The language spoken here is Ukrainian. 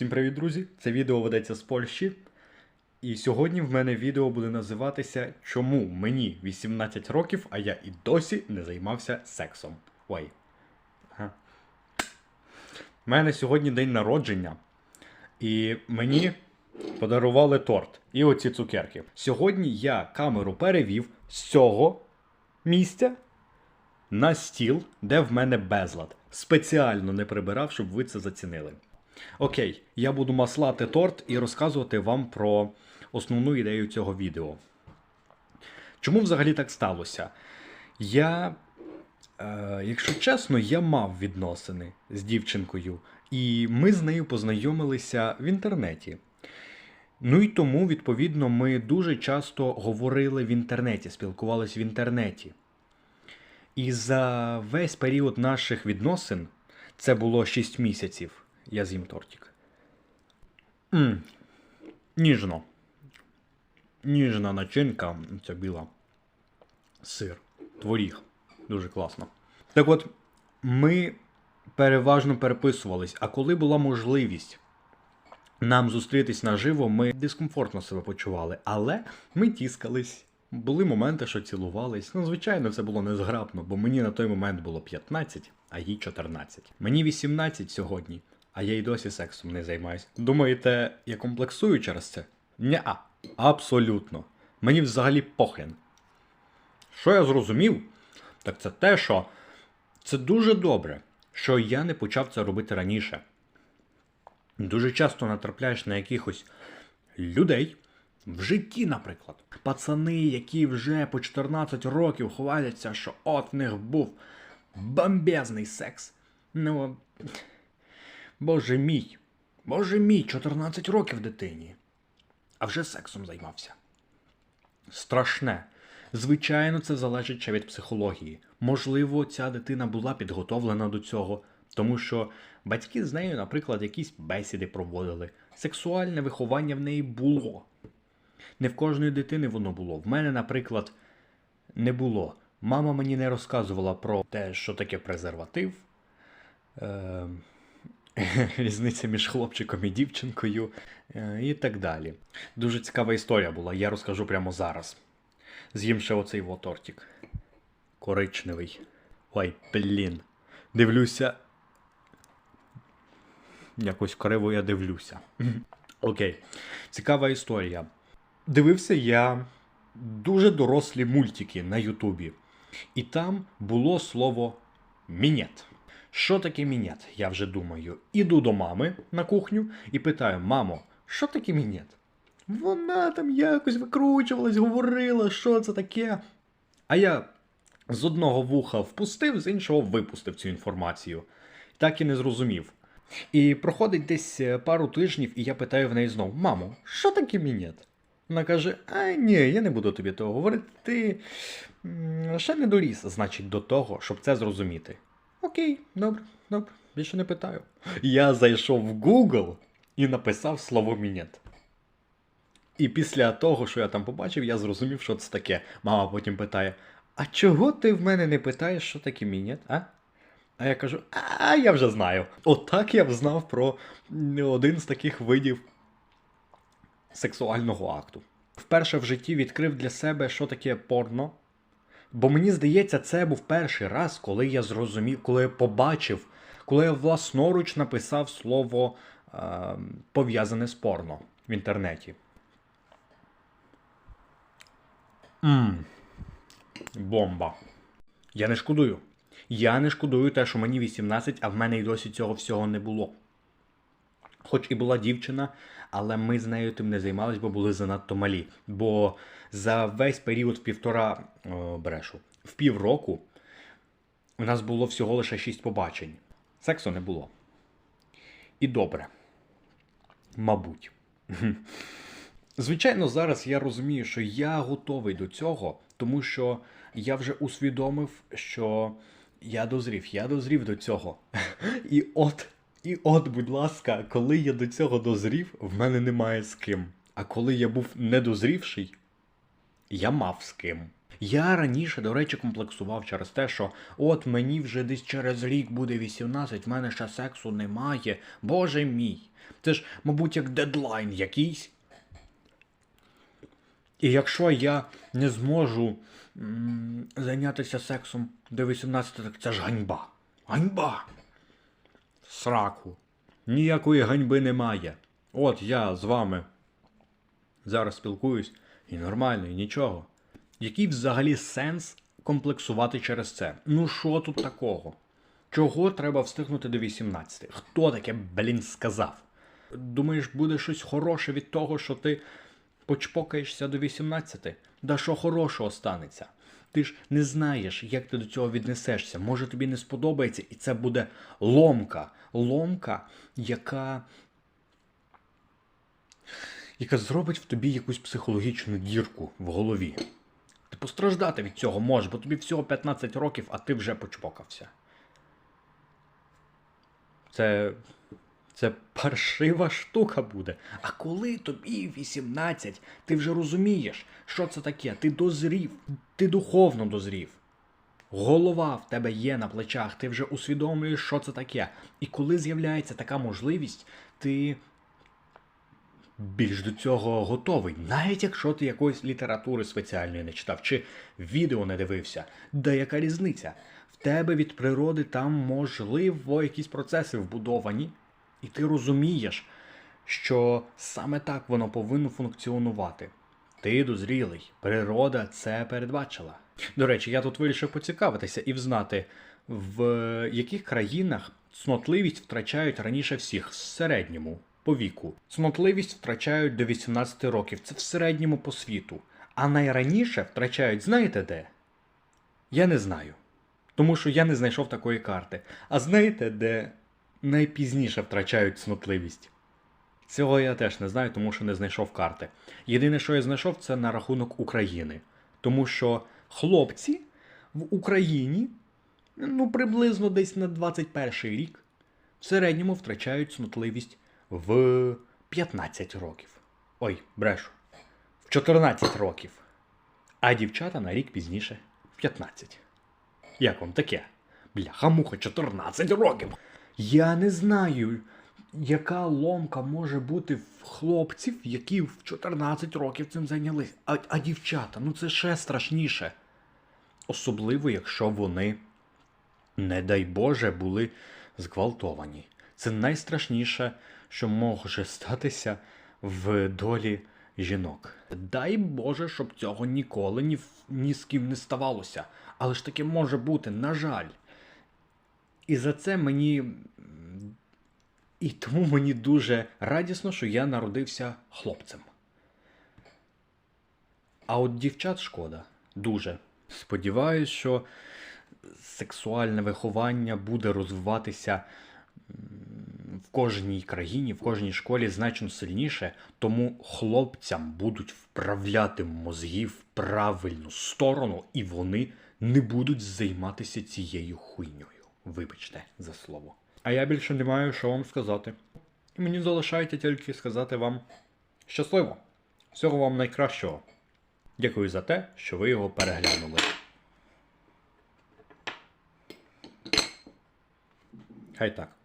Всім привіт, друзі! Це відео ведеться з Польщі. І сьогодні в мене відео буде називатися Чому мені 18 років, а я і досі не займався сексом. Ой. Ага. У мене сьогодні день народження. І мені подарували торт і оці цукерки. Сьогодні я камеру перевів з цього місця на стіл, де в мене безлад. Спеціально не прибирав, щоб ви це зацінили. Окей, я буду маслати торт і розказувати вам про основну ідею цього відео. Чому взагалі так сталося? Я, е, якщо чесно, я мав відносини з дівчинкою, і ми з нею познайомилися в інтернеті. Ну і тому, відповідно, ми дуже часто говорили в інтернеті, спілкувалися в інтернеті. І за весь період наших відносин, це було 6 місяців, я з'їм тортик. м Ніжно. Ніжна начинка, ця біла. Сир, творіг. Дуже класно. Так от, ми переважно переписувались, а коли була можливість нам зустрітись наживо, ми дискомфортно себе почували, але ми тіскались. Були моменти, що цілувались. Ну, звичайно, це було незграбно, бо мені на той момент було 15, а їй 14. Мені 18 сьогодні, а я й досі сексом не займаюся. Думаєте, я комплексую через це? Ня, абсолютно. Мені взагалі похрен. Що я зрозумів, так це те, що це дуже добре, що я не почав це робити раніше. Дуже часто натрапляєш на якихось людей в житті, наприклад. Пацани, які вже по 14 років хваляться, що от в них був бомбезний секс. Ну, боже мій, боже мій, 14 років дитині. А вже сексом займався. Страшне. Звичайно, це залежить ще від психології. Можливо, ця дитина була підготовлена до цього, тому що батьки з нею, наприклад, якісь бесіди проводили. Сексуальне виховання в неї було. Не в кожної дитини воно було. В мене, наприклад, не було. Мама мені не розказувала про те, що таке презерватив. Е- Різниця між хлопчиком і дівчинкою е, і так далі. Дуже цікава історія була, я розкажу прямо зараз. З'їм ще оцей во тортик. Коричневий. Ой, блін. Дивлюся. Якось криво я дивлюся. Окей. Цікава історія. Дивився я дуже дорослі мультики на Ютубі. І там було слово мінет. Що таке мінет? Я вже думаю. Іду до мами на кухню і питаю: мамо, що таке мінет? Вона там якось викручувалась, говорила, що це таке. А я з одного вуха впустив, з іншого випустив цю інформацію. Так і не зрозумів. І проходить десь е, пару тижнів, і я питаю в неї знову: мамо, що таке мінет? Вона каже: А ні, я не буду тобі того говорити. Ти ще не доріс, значить, до того, щоб це зрозуміти. Окей, добре, добре, більше не питаю. Я зайшов в Google і написав слово мінет. І після того, що я там побачив, я зрозумів, що це таке. Мама потім питає: А чого ти в мене не питаєш, що таке мінет, а? А я кажу, а я вже знаю. Отак я б знав про один з таких видів сексуального акту. Вперше в житті відкрив для себе, що таке порно. Бо мені здається, це був перший раз, коли я зрозумів, коли я побачив, коли я власноруч написав слово е, пов'язане з порно в інтернеті. Мм. Бомба. Я не шкодую. Я не шкодую те, що мені 18, а в мене й досі цього всього не було. Хоч і була дівчина, але ми з нею тим не займались, бо були занадто малі. Бо за весь період в півтора о, брешу, в півроку у нас було всього лише 6 побачень. Сексу не було. І добре. Мабуть. Звичайно, зараз я розумію, що я готовий до цього, тому що я вже усвідомив, що я дозрів, я дозрів до цього. І от, і от, будь ласка, коли я до цього дозрів, в мене немає з ким. А коли я був недозрівший, я мав з ким. Я раніше, до речі, комплексував через те, що от мені вже десь через рік буде 18, в мене ще сексу немає. Боже мій. Це ж, мабуть, як дедлайн якийсь. І якщо я не зможу м, зайнятися сексом до 18, так це ж ганьба. Ганьба. Сраку. Ніякої ганьби немає. От я з вами зараз спілкуюсь, і нормально, і нічого. Який взагалі сенс комплексувати через це? Ну що тут такого? Чого треба встигнути до 18? Хто таке, блін, сказав? Думаєш, буде щось хороше від того, що ти почпокаєшся до 18? Да що хорошого станеться? Ти ж не знаєш, як ти до цього віднесешся. Може тобі не сподобається, і це буде ломка. Ломка, яка яка зробить в тобі якусь психологічну дірку в голові. Ти постраждати від цього можеш, бо тобі всього 15 років, а ти вже почпокався. Це. Це паршива штука буде. А коли тобі 18, ти вже розумієш, що це таке. Ти дозрів, ти духовно дозрів. Голова в тебе є на плечах, ти вже усвідомлюєш, що це таке. І коли з'являється така можливість, ти більш до цього готовий, навіть якщо ти якоїсь літератури спеціальної не читав, чи відео не дивився. Да яка різниця? В тебе від природи там можливо якісь процеси вбудовані, і ти розумієш, що саме так воно повинно функціонувати. Ти дозрілий, природа це передбачила. До речі, я тут вирішив поцікавитися і взнати, в яких країнах цнотливість втрачають раніше всіх в середньому по віку. Цнотливість втрачають до 18 років. Це в середньому по світу. А найраніше втрачають, знаєте де? Я не знаю. Тому що я не знайшов такої карти. А знаєте, де найпізніше втрачають цнотливість? Цього я теж не знаю, тому що не знайшов карти. Єдине, що я знайшов, це на рахунок України. Тому що хлопці в Україні, ну приблизно десь на 21 рік, в середньому втрачають цнотливість в 15 років. Ой, брешу. В 14 років. А дівчата на рік пізніше в 15. Як вам таке? Бляха муха, 14 років. Я не знаю, яка ломка може бути в хлопців, які в 14 років цим зайнялись. А, а дівчата, ну це ще страшніше. Особливо, якщо вони, не дай Боже, були зґвалтовані. Це найстрашніше, що може статися в долі жінок. Дай Боже, щоб цього ніколи ні, ні з ким не ставалося. Але ж таке може бути, на жаль. І за це мені. І тому мені дуже радісно, що я народився хлопцем. А от дівчат шкода. Дуже. Сподіваюсь, що сексуальне виховання буде розвиватися в кожній країні, в кожній школі значно сильніше, тому хлопцям будуть вправляти мозги в правильну сторону, і вони не будуть займатися цією хуйньою. Вибачте за слово. А я більше не маю що вам сказати. І мені залишається тільки сказати вам щасливо! Всього вам найкращого. Дякую за те, що ви його переглянули. Хай так.